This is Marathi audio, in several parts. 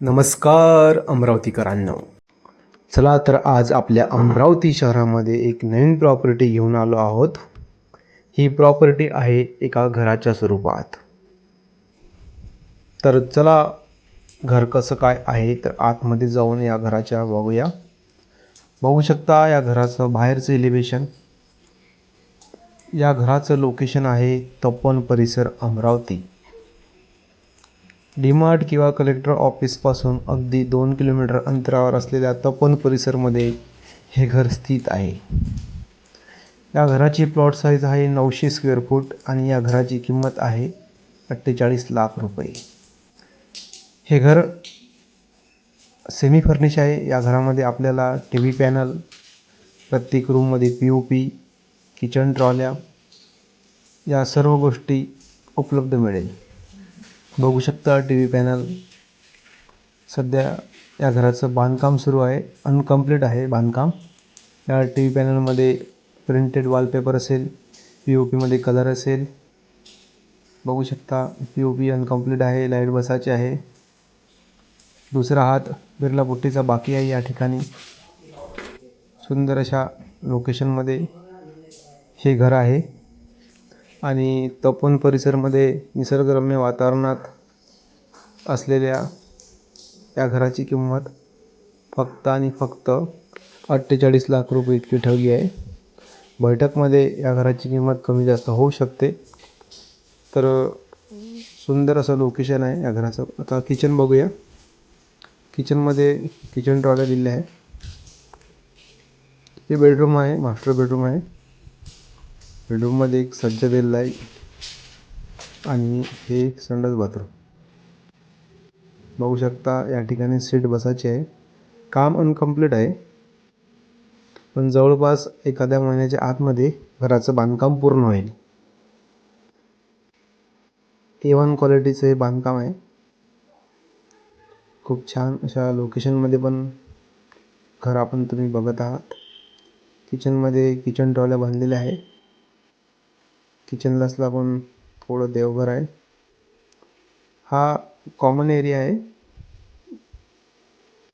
नमस्कार अमरावतीकरांनो. चला तर आज आपल्या अमरावती शहरामध्ये एक नवीन प्रॉपर्टी घेऊन आलो आहोत. ही प्रॉपर्टी आहे एका घराच्या स्वरूपात. तर चला घर कसं काय आहे तर आतमध्ये जाऊन या घराच्या बघूया. बघू शकता या घराचं बाहेरचं एलिव्हेशन या घराचं लोकेशन आहे तपन परिसर अमरावती. डीमार्ट किंवा कलेक्टर ऑफिसपासून अगदी दोन किलोमीटर अंतरावर असलेल्या तपन परिसरमध्ये हे घर स्थित आहे. या घराची प्लॉट साईज आहे नऊशे स्क्वेअर फूट आणि या घराची किंमत आहे अठ्ठेचाळीस लाख रुपये. हे घर सेमी फर्निश आहे. या घरामध्ये आपल्याला टी व्ही पॅनल प्रत्येक रूममध्ये पी ओ पी किचन ट्रॉल्या या सर्व गोष्टी उपलब्ध मिळेल. बघू शकता टी व्ही पॅनल. सध्या या घराचं बांधकाम सुरू आहे. अनकम्प्लीट आहे बांधकाम. या टी व्ही पॅनलमध्ये प्रिंटेड वॉलपेपर असेल पी ओ पीमध्ये कलर असेल. बघू शकता पी ओ पी अनकम्प्लीट आहे लाइट बसायची आहे. दुसरा हात बिर्ला पुट्टीचा बाकी आहे या ठिकाणी. सुंदर अशा लोकेशनमध्ये हे घर आहे. आणि तपन परिसरमध्ये निसर्गरम्य वातावरणात असलेल्या या घराची किंमत फक्त आणि फक्त अठ्ठेचाळीस लाख रुपये इतकी ठेवली आहे. बैठकमध्ये या घराची किंमत कमी जास्त होऊ शकते. तर सुंदर असं लोकेशन आहे या घराचं. आता किचन बघूया. किचनमध्ये किचन ट्रॉल्या दिलेल्या आहे. हे बेडरूम आहे मास्टर बेडरूम आहे. बेडरूममध्ये एक सज्ज दिलेला आहे आणि हे एक संडास बाथरूम. बघू शकता या ठिकाणी सीट बसायची आहे. काम अनकम्प्लीट आहे. पण जवळपास एखाद्या महिन्याच्या आतमध्ये घराचं बांधकाम पूर्ण होईल. ए वन क्वालिटीचं हे बांधकाम आहे. खूप छान अशा लोकेशनमध्ये पण घर आपण तुम्ही बघत आहात. किचनमध्ये किचन ट्रॉल्या बांधलेल्या आहे. किचनलाच लागून थोडं देवघर आहे. हा कॉमन एरिया आहे.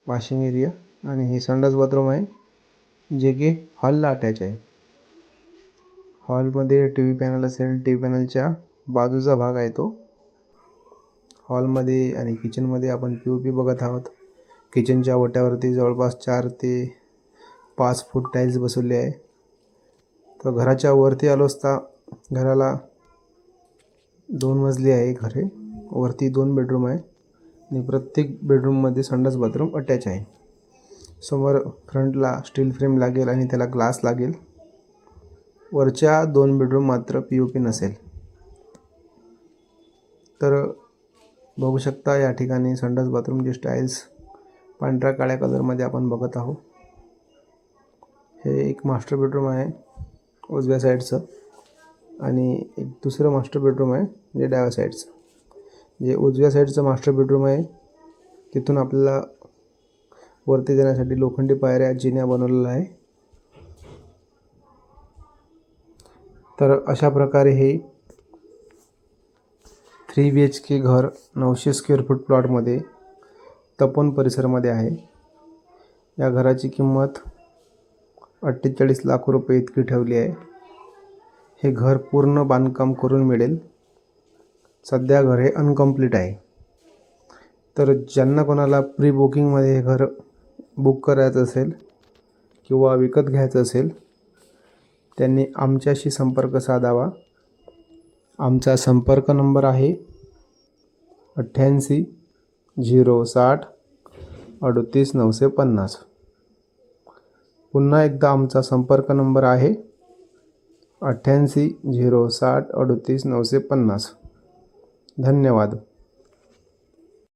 वॉशिंग एरिया आणि हे संडास बाथरूम आहे. जे की हॉलला अटॅच आहे. हॉलमध्ये टी व्ही पॅनल असेल टी व्ही पॅनलच्या बाजूचा भाग आहे तो. हॉलमध्ये आणि किचनमध्ये आपण पी ओ पी बघत आहोत. किचनच्या ओट्यावरती जवळपास चार ते पाच फूट टाईल्स बसवले आहे. तर घराच्या वरती आलो असता घराला दोन मजली आहे घरे. वरती दोन बेडरूम आहे आणि प्रत्येक बेडरूममध्ये संडास बाथरूम अटॅच आहे. समोर फ्रंटला स्टील फ्रेम लागेल आणि त्याला ग्लास लागेल. वरच्या दोन बेडरूम मात्र पी ओ पी नसेल. तर बघू शकता या ठिकाणी संडास बाथरूमचे स्टाईल्स पांढऱ्या काळ्या कलरमध्ये आपण बघत आहोत. हे एक मास्टर बेडरूम आहे. उजव्या साईडचं आणि एक दुसरं मास्टर बेडरूम आहे जे डाव्या साईडचं जे उजव्या साईडचं मास्टर बेडरूम आहे तिथून आपल्याला वरती जाण्यासाठी लोखंडी पायऱ्या जिन्या बनवलेला आहे. तर अशा प्रकारे हे थ्री बी एच के घर नऊशे स्क्वेअर फूट प्लॉटमध्ये तपोन परिसरामध्ये आहे. या घराची किंमत अठ्ठेचाळीस लाख रुपये इतकी ठेवली आहे. हे घर पूर्ण बांधकाम करून मिळेल. सध्या घर हे अनकम्प्लीट आहे. तर ज्यांना कोणाला प्री बुकिंगमध्ये हे घर बुक करायचं असेल किंवा विकत घ्यायचं असेल त्यांनी आमच्याशी संपर्क साधावा. आमचा संपर्क नंबर आहे अठ्ठ्याऐंशी झिरो साठ अडतीस नऊशे पन्नास. पुन्हा एकदा आमचा संपर्क नंबर आहे अठ्ठ्याऐंशी झिरो साठ अडतीस नऊशे पन्नास. धन्यवाद.